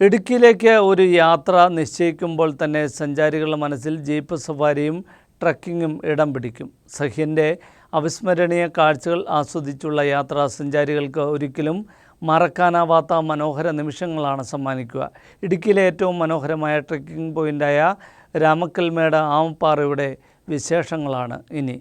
ഇടുക്കിയിലേക്ക് ഒരു യാത്ര നിശ്ചയിക്കുമ്പോൾ തന്നെ സഞ്ചാരികളുടെ മനസ്സിൽ ജീപ്പ് സഫാരിയും ട്രക്കിങ്ങും ഇടം പിടിക്കും. സഹ്യന്റെ അവിസ്മരണീയ കാഴ്ചകൾ ആസ്വദിച്ചുള്ള യാത്ര സഞ്ചാരികൾക്ക് ഒരിക്കലും മറക്കാനാവാത്ത മനോഹര നിമിഷങ്ങളാണ് സമ്മാനിക്കുക. ഇടുക്കിയിലെ ഏറ്റവും മനോഹരമായ ട്രക്കിംഗ് പോയിന്റായ രാമക്കൽമേട് ആമപ്പാറയുടെ വിശേഷങ്ങളാണ് ഇനി.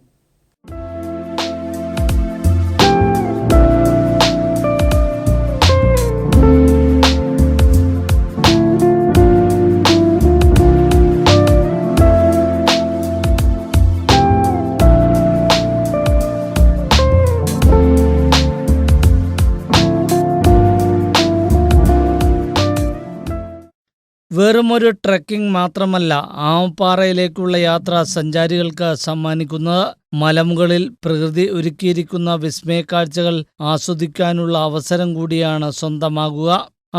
വെറുമൊരു ട്രക്കിംഗ് മാത്രമല്ല ആമപ്പാറയിലേക്കുള്ള യാത്ര സഞ്ചാരികൾക്ക് സമ്മാനിക്കുന്നത് മലമുകളിൽ പ്രകൃതി ഒരുക്കിയിരിക്കുന്ന വിസ്മയക്കാഴ്ചകൾ ആസ്വദിക്കാനുള്ള അവസരം കൂടിയാണ് സ്വന്തമാകുക.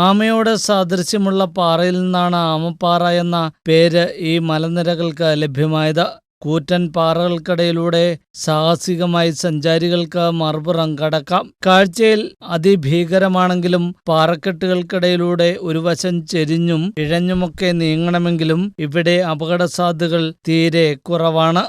ആമയോട് സാദൃശ്യമുള്ള പാറയിൽ നിന്നാണ് ആമപ്പാറ എന്ന പേര് ഈ മലനിരകൾക്ക് ലഭ്യമായത്. കൂറ്റൻ പാറകൾക്കിടയിലൂടെ സാഹസികമായി സഞ്ചാരികൾക്ക് മറുപുറം കടക്കാം. കാഴ്ചയിൽ അതിഭീകരമാണെങ്കിലും പാറക്കെട്ടുകൾക്കിടയിലൂടെ ഒരു വശം ചെരിഞ്ഞും ഇഴഞ്ഞുമൊക്കെ നീങ്ങണമെങ്കിലും ഇവിടെ അപകട സാധ്യതകൾ തീരെ കുറവാണ്.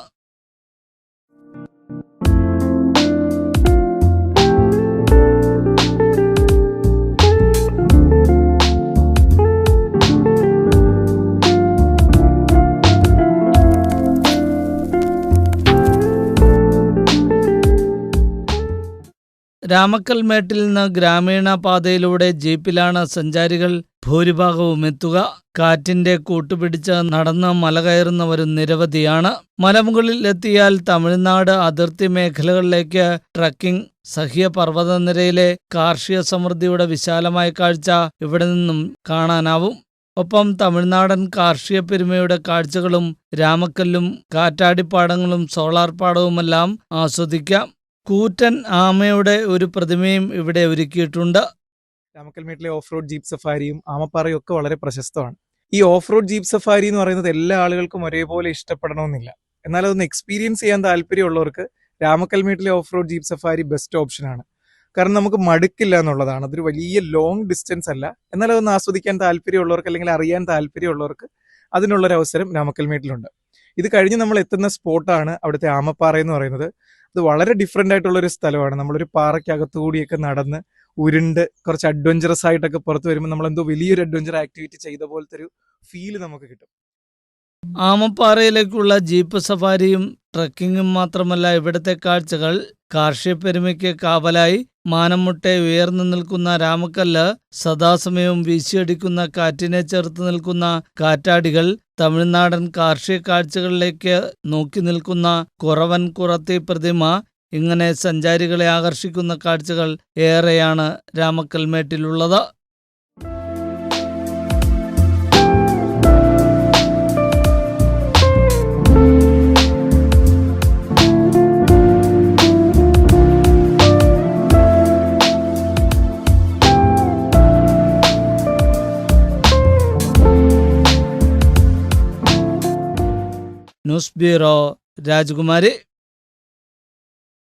രാമക്കൽമേട്ടിൽ നിന്ന് ഗ്രാമീണ പാതയിലൂടെ ജീപ്പിലാണ് സഞ്ചാരികൾ ഭൂരിഭാഗവും എത്തുക കാറ്റിന്റെ കൂട്ടുപിടിച്ച് നടന്ന് മല കയറുന്നവരും നിരവധിയാണ്. മലമുകളിൽ എത്തിയാൽ തമിഴ്നാട് അതിർത്തി മേഖലകളിലേക്ക് ട്രക്കിംഗ് സഹ്യ പർവതനിരയിലെ കാർഷിക സമൃദ്ധിയുടെ വിശാലമായ കാഴ്ച ഇവിടെ നിന്നും കാണാനാവും. ഒപ്പം തമിഴ്നാടൻ കാർഷിക പെരുമയുടെ കാഴ്ചകളും രാമക്കല്ലും കാറ്റാടിപ്പാടങ്ങളും സോളാർ പാടവുമെല്ലാം ആസ്വദിക്കാം. കൂറ്റൻ ആമയുടെ ഒരു പ്രതിമയും ഇവിടെ ഒരുക്കിയിട്ടുണ്ട്. രാമക്കൽമേട്ടിലെ ഓഫ് റോഡ് ജീപ്പ് സഫാരിയും ആമപ്പാറയും ഒക്കെ വളരെ പ്രശസ്തമാണ്. ഈ ഓഫ് റോഡ് ജീപ്പ് സഫാരി എന്ന് പറയുന്നത് എല്ലാ ആളുകൾക്കും ഒരേപോലെ ഇഷ്ടപ്പെടണമെന്നില്ല. എന്നാൽ അതൊന്ന് എക്സ്പീരിയൻസ് ചെയ്യാൻ താല്പര്യമുള്ളവർക്ക് രാമക്കൽമേട്ടിലെ off road jeep safari best ഓപ്ഷനാണ് കാരണം നമുക്ക് മടുക്കില്ല എന്നുള്ളതാണ്. അതൊരു വലിയ ലോങ് ഡിസ്റ്റൻസ് അല്ല. എന്നാൽ അതൊന്ന് ആസ്വദിക്കാൻ താല്പര്യമുള്ളവർക്ക് അല്ലെങ്കിൽ അറിയാൻ താല്പര്യമുള്ളവർക്ക് അതിനുള്ളൊരു അവസരം രാമക്കൽമേട്ടിലുണ്ട് ഇത് കഴിഞ്ഞ് നമ്മൾ എത്തുന്ന സ്പോട്ടാണ് അവിടുത്തെ ആമപ്പാറ എന്ന് പറയുന്നത്. ഇത് വളരെ ഡിഫറെന്റ് ആയിട്ടുള്ള ഒരു സ്ഥലമാണ്. നമ്മളൊരു പാറയ്ക്കകത്തു കൂടിയൊക്കെ നടന്ന് ഉരുണ്ട് കുറച്ച് അഡ്വഞ്ചറസ് ആയിട്ടൊക്കെ പുറത്ത് വരുമ്പോൾ നമ്മൾ എന്തോ വലിയൊരു അഡ്വഞ്ചർ ആക്ടിവിറ്റി ചെയ്ത പോലത്തെ ഒരു ഫീൽ നമുക്ക് കിട്ടും. ആമപ്പാറയിലേക്കുള്ള ജീപ്പ് സഫാരിയും ട്രക്കിങ്ങും മാത്രമല്ല ഇവിടുത്തെ കാഴ്ചകൾ കാർഷിക പെരുമയ്ക്ക് കാവലായി മാനമുട്ടെ ഉയർന്നു നിൽക്കുന്ന രാമക്കല്ല് സദാസമയവും വീശിയടിക്കുന്ന കാറ്റിനെ ചേർത്ത് നിൽക്കുന്ന കാറ്റാടികൾ തമിഴ്നാടൻ കാർഷിക കാഴ്ചകളിലേക്ക് നോക്കി നിൽക്കുന്ന കുറവൻ കുറത്തി പ്രതിമ ഇങ്ങനെ സഞ്ചാരികളെ ആകർഷിക്കുന്ന കാഴ്ചകൾ ഏറെയാണ് രാമക്കൽമേട്ടിലുള്ളത്. नुस्बे र राजकुमारी